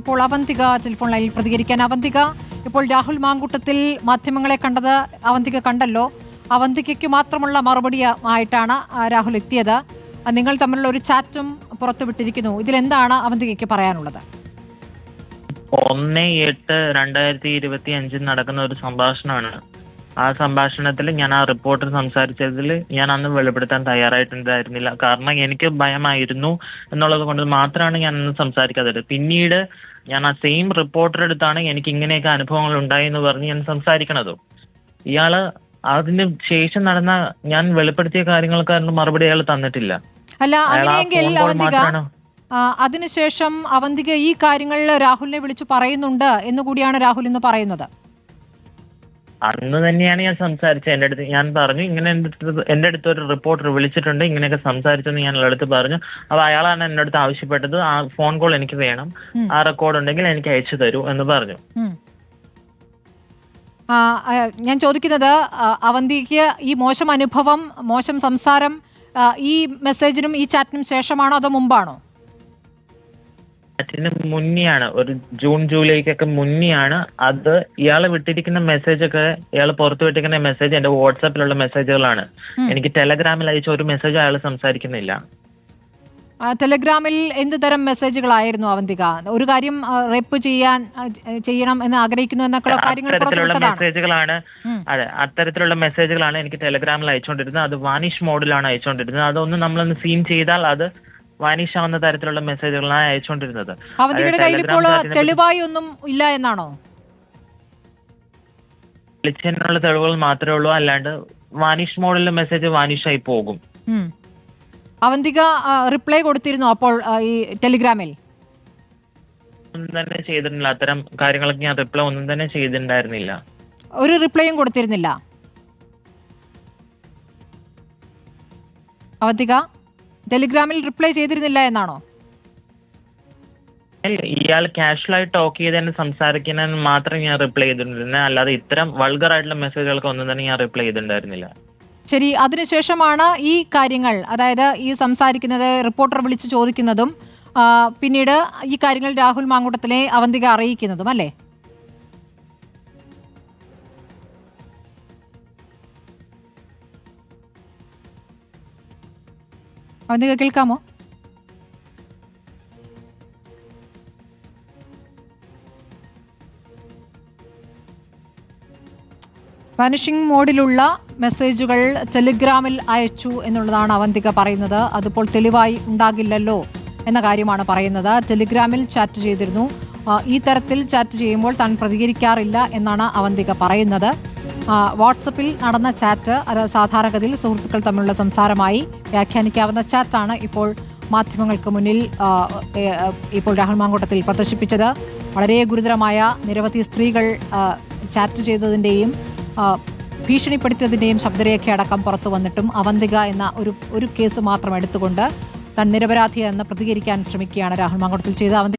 ഇപ്പോൾ അവന്തിക ടെലിഫോൺ ലൈനിൽ പ്രതികരിക്കാൻ അവന്തിക. ഇപ്പോൾ രാഹുൽ മാങ്കൂട്ടത്തിൽ മാധ്യമങ്ങളെ കണ്ടത് അവന്തിക കണ്ടല്ലോ. അവന്തികയ്ക്ക് മാത്രമുള്ള മറുപടി ആയിട്ടാണ് രാഹുൽ എത്തിയത്. നിങ്ങൾ തമ്മിലുള്ള ഒരു ചാറ്റും പുറത്തുവിട്ടിരിക്കുന്നു. ഇതിലെന്താണ് അവന്തികയ്ക്ക് പറയാനുള്ളത്? ഒന്ന് എട്ട് രണ്ടായിരത്തി ഇരുപത്തി അഞ്ചിൽ നടക്കുന്ന ഒരു സംഭാഷണമാണ്. ആ സംഭാഷണത്തിൽ ഞാൻ ആ റിപ്പോർട്ടർ സംസാരിച്ചതിൽ ഞാൻ അന്ന് വെളിപ്പെടുത്താൻ തയ്യാറായിട്ടുണ്ടായിരുന്നില്ല. കാരണം എനിക്ക് ഭയമായിരുന്നു എന്നുള്ളത് കൊണ്ട് മാത്രമാണ് ഞാൻ അന്ന് സംസാരിക്കാത്തത്. പിന്നീട് ഞാൻ ആ സെയിം റിപ്പോർട്ടർ അടുത്താണ് എനിക്ക് ഇങ്ങനെയൊക്കെ അനുഭവങ്ങൾ ഉണ്ടായി എന്ന് പറഞ്ഞ് ഞാൻ സംസാരിക്കണതും. ഇയാൾ അതിന് ശേഷം നടന്ന ഞാൻ വെളിപ്പെടുത്തിയ കാര്യങ്ങൾക്കാരുടെ മറുപടി അയാൾ തന്നിട്ടില്ല. അല്ല അങ്ങനെയെങ്കിൽ അവന്തിക അതിനുശേഷം അവന്തിക ഈ കാര്യങ്ങളിൽ രാഹുലിനെ വിളിച്ചു പറയുന്നുണ്ട് എന്നുകൂടിയാണ് രാഹുൽ ഇന്ന് പറയുന്നത്. അന്ന് തന്നെയാണ് ഞാൻ സംസാരിച്ചത്. എന്റെ അടുത്ത് ഞാൻ പറഞ്ഞു ഇങ്ങനെ എന്റെ അടുത്ത് എന്റെ അടുത്ത് ഒരു റിപ്പോർട്ടർ വിളിച്ചിട്ടുണ്ട് ഇങ്ങനെയൊക്കെ സംസാരിച്ചെന്ന് ഞാൻ അടുത്ത് പറഞ്ഞു. അപ്പോൾ അയാളാണ് എന്റെ അടുത്ത് ആവശ്യപ്പെട്ടത് ആ ഫോൺ കോൾ എനിക്ക് വേണം ആ റെക്കോർഡ് ഉണ്ടെങ്കിൽ എനിക്ക് അയച്ചു തരൂ എന്ന് പറഞ്ഞു. ഞാൻ ചോദിക്കുന്നത് അവന്തിക്ക് ഈ മോശം അനുഭവം മോശം സംസാരം ഈ മെസ്സേജിനും ഈ ചാറ്റിനും ശേഷമാണോ അതോ മുമ്പാണോ? അതിന് മുന്നെയാണ് ഒരു ജൂൺ ജൂലൈക്കൊക്കെ മുന്നെയാണ് അത് ഇയാൾ വിട്ടിരിക്കുന്ന മെസ്സേജ് ഒക്കെ ഇയാൾ പുറത്തു വിട്ടിരിക്കുന്ന മെസ്സേജ് എന്റെ വാട്സാപ്പിലുള്ള മെസ്സേജുകളാണ്. എനിക്ക് ടെലഗ്രാമിൽ അയച്ച ഒരു മെസ്സേജ് അയാൾ സംസാരിക്കുന്നില്ല. ടെലിഗ്രാമിൽ എന്ത് തരം മെസ്സേജുകളായിരുന്നു അവന്തിക? ഒരു കാര്യം റെപ്പ് ചെയ്യാൻ ചെയ്യണം എന്ന് ആഗ്രഹിക്കുന്നു എന്നൊക്കെ കാര്യങ്ങൾ മെസ്സേജുകളാണ്. അതെ അത്തരത്തിലുള്ള മെസ്സേജുകളാണ് എനിക്ക് ടെലഗ്രാമിൽ അയച്ചുകൊണ്ടിരുന്നത്. അത് വാനിഷ് മോഡിലാണ് അയച്ചുകൊണ്ടിരുന്നത്. അതൊന്ന് നമ്മളൊന്ന് സീൻ ചെയ്താൽ അത് വാനിഷ് ആവുന്ന തരത്തിലുള്ള മെസ്സേജുകളാണ് അയച്ചുകൊണ്ടിരുന്നത്. അവന്തികയുടെ കയ്യിൽ ഇപ്പോൾ തെളിവായി ഒന്നും ഇല്ല എന്നാണോ? വിളിച്ചതിനുള്ള തെളിവുകൾ മാത്രമേ ഉള്ളൂ. അല്ലാണ്ട് വാനിഷ് മോഡലിലെ മെസ്സേജ് വാനിഷ് ആയി പോകും അവന്തിക റിപ്ലൈ കൊടുത്തിരുന്നു അപ്പോൾ ഈ ടെലിഗ്രാമിൽ. ഒന്നും തന്നെ ചെയ്തിട്ടില്ല. അത്തരം കാര്യങ്ങളൊക്കെ ഞാൻ റിപ്ലൈ ഒന്നും തന്നെ ചെയ്തിട്ടുണ്ടായിരുന്നില്ല. ഒരു റിപ്ലൈയും കൊടുത്തിരുന്നില്ല. അവന്തിക? ടെലിഗ്രാമിൽ റിപ്ലൈ ചെയ്തിരുന്നില്ല എന്നാണോ? ഇയാൾ കാഷ്വലായി ടോക്ക് ചെയ്ത് തന്നെ സംസാരിക്കുന്നതിന് മാത്രം ഞാൻ റിപ്ലൈ ചെയ്തിട്ടുണ്ടായിരുന്നു അല്ലാതെ ഇത്തരം വൾഗർ ആയിട്ടുള്ള മെസ്സേജുകൾക്ക് ഒന്നും തന്നെ ഞാൻ റിപ്ലൈ ചെയ്തിട്ടുണ്ടായിരുന്നില്ല. ശരി അതിനുശേഷമാണ് ഈ കാര്യങ്ങൾ അതായത് ഈ സംസാരിക്കുന്നത് റിപ്പോർട്ടർ വിളിച്ച് ചോദിക്കുന്നതും പിന്നീട് ഈ കാര്യങ്ങൾ രാഹുൽ മാങ്കൂട്ടത്തിലെ അവന്തിക അറിയിക്കുന്നതും അല്ലേ? അവന്തിക കേൾക്കാമോ? വാനിഷിംഗ് മോഡിലുള്ള മെസ്സേജുകൾ ടെലിഗ്രാമിൽ അയച്ചു എന്നുള്ളതാണ് അവന്തിക പറയുന്നത്. അതിപ്പോൾ തെളിവായി ഉണ്ടാകില്ലല്ലോ എന്ന കാര്യമാണ് പറയുന്നത്. ടെലിഗ്രാമിൽ ചാറ്റ് ചെയ്തിരുന്നു. ഈ തരത്തിൽ ചാറ്റ് ചെയ്യുമ്പോൾ താൻ പ്രതികരിക്കാറില്ല എന്നാണ് അവന്തിക പറയുന്നത്. വാട്സപ്പിൽ നടന്ന ചാറ്റ് അത് സാധാരണഗതിയിൽ സുഹൃത്തുക്കൾ തമ്മിലുള്ള സംസാരമായി വ്യാഖ്യാനിക്കാവുന്ന ചാറ്റാണ് ഇപ്പോൾ മാധ്യമങ്ങൾക്ക് മുന്നിൽ ഇപ്പോൾ രാഹുൽ മാങ്കോട്ടത്തിൽ പ്രദർശിപ്പിച്ചത്. വളരെ ഗുരുതരമായ നിരവധി സ്ത്രീകൾ ചാറ്റ് ചെയ്തതിന്റെയും ഭീഷണിപ്പെടുത്തിയതിന്റെയും ശബ്ദരേഖ അടക്കം പുറത്തു വന്നിട്ടും അവന്തിക എന്ന ഒരു ഒരു കേസ് മാത്രം എടുത്തുകൊണ്ട് താൻ നിരപരാധി എന്ന് പ്രതികരിക്കാൻ ശ്രമിക്കുകയാണ് രാഹുൽ മാങ്കോട്ടത്തിൽ ചെയ്ത് അവന്തിക